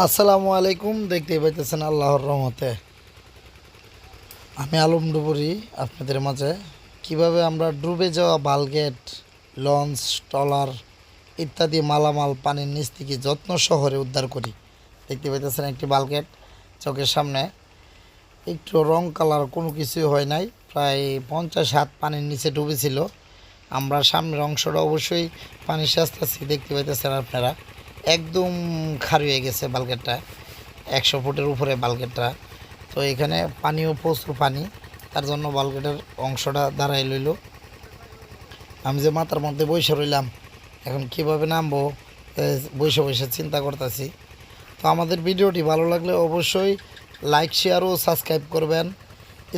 আসসালামু আলাইকুম দেখতে পাইতেছেন আল্লাহর রহমতে। আমি আলম ডুবুরি, আপনাদের মাঝে। কীভাবে আমরা ডুবে যাওয়া বালগেট, লঞ্চ, ট্রলার ইত্যাদি মালামাল পানির নিচ থেকে যত্ন শহরে উদ্ধার করি। দেখতে পাইতেছেন একটি বালগেট চোখের সামনে। একটু রং, কালার কোনো কিছুই হয় নাই। প্রায় পঞ্চাশ হাত পানির নিচে ডুবেছিল। আমরা সামনের অংশটা অবশ্যই পানি সাজতেছি দেখতে পাইতেছেন আপনারা। একদম খারি হয়ে গেছে বালগেটটা একশো ফুটের উপরে বালগেটটা তো এখানে পানিও প্রচুর পানি। তার জন্য বালগেটের অংশটা দাঁড়াই লইল। আমি যে মাথার মধ্যে বসে রইলাম, এখন কীভাবে নামবো বসে বসে চিন্তা করতেছি। তো আমাদের ভিডিওটি ভালো লাগলে অবশ্যই লাইক, শেয়ার ও সাবস্ক্রাইব করবেন।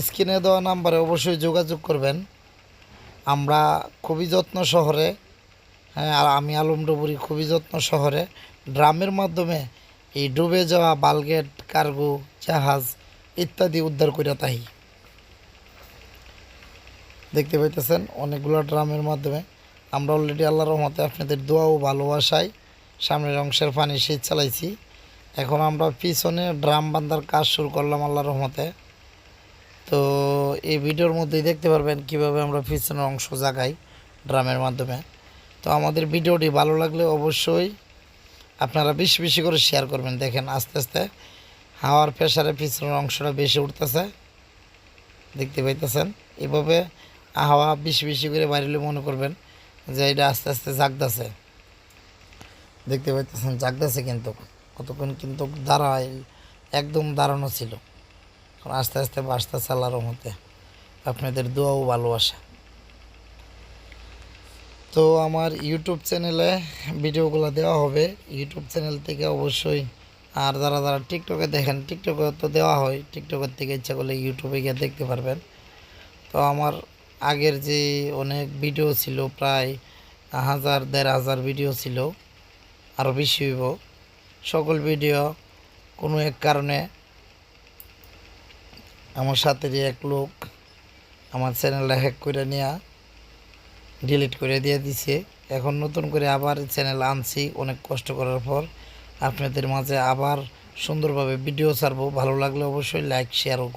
স্ক্রিনে দেওয়া নাম্বারে অবশ্যই যোগাযোগ করবেন। আমরা খুবই যত্ন শহরে আর আমি আলম ডুবুরি খুবই যত্ন শহরে ড্রামের মাধ্যমে এই ডুবে যাওয়া বালগেট, কার্গো, জাহাজ ইত্যাদি উদ্ধার করে তাই দেখতে পাইতেছেন অনেকগুলো ড্রামের মাধ্যমে। আমরা অলরেডি আল্লাহর রহমতে আপনাদের দোয়া ও ভালোবাসায় সামনের অংশের পানি শীত চালাইছি। এখন আমরা পিছনে ড্রাম বান্ধার কাজ শুরু করলাম আল্লাহর রহমতে। তো এই ভিডিওর মধ্যেই দেখতে পারবেন কীভাবে আমরা পিছনের অংশ জাগাই ড্রামের মাধ্যমে। তো আমাদের ভিডিওটি ভালো লাগলে অবশ্যই আপনারা বেশি বেশি করে শেয়ার করবেন। দেখেন আস্তে আস্তে হাওয়ার প্রেশারে পিছনের অংশটা বেশি উঠতেছে। দেখতে পাইতেছেন? এভাবে হাওয়া বেশি বেশি করে বাড়িলে মনে করবেন যে এটা আস্তে আস্তে জাগতেছে। দেখতে পাইতেছেন জাগতেছে কিন্তু, কতক্ষণ কিন্তু দাঁড়ায়, একদম দাঁড়ানো ছিল। আস্তে আস্তে বাসতে চালার মধ্যে আপনাদের দোয়াও ভালোবাসা। তো আমার ইউটিউব চ্যানেলে ভিডিওগুলো দেওয়া হবে। ইউটিউব চ্যানেল থেকে অবশ্যই আর যারা যারা টিকটকে দেখেন টিকটকে তো দেওয়া হয়। টিকটকের থেকে ইচ্ছা করলে ইউটিউবে গিয়ে দেখতে পারবেন। তো আমার আগের যে অনেক ভিডিও ছিল, প্রায় হাজার, দেড় হাজার ভিডিও ছিল আরও বেশি হইব। সকল ভিডিও কোনো এক কারণে আমার সাথেরই এক লোক আমার চ্যানেলটা হ্যাক করে নেওয়া ডিলিট করে দিয়ে দিছে। এখন নতুন করে আবার চ্যানেল আনছি, অনেক কষ্ট করার পর। আপনাদের মাঝে আবার সুন্দরভাবে ভিডিও ছাড়বো। ভালো লাগলে অবশ্যই লাইক শেয়ারও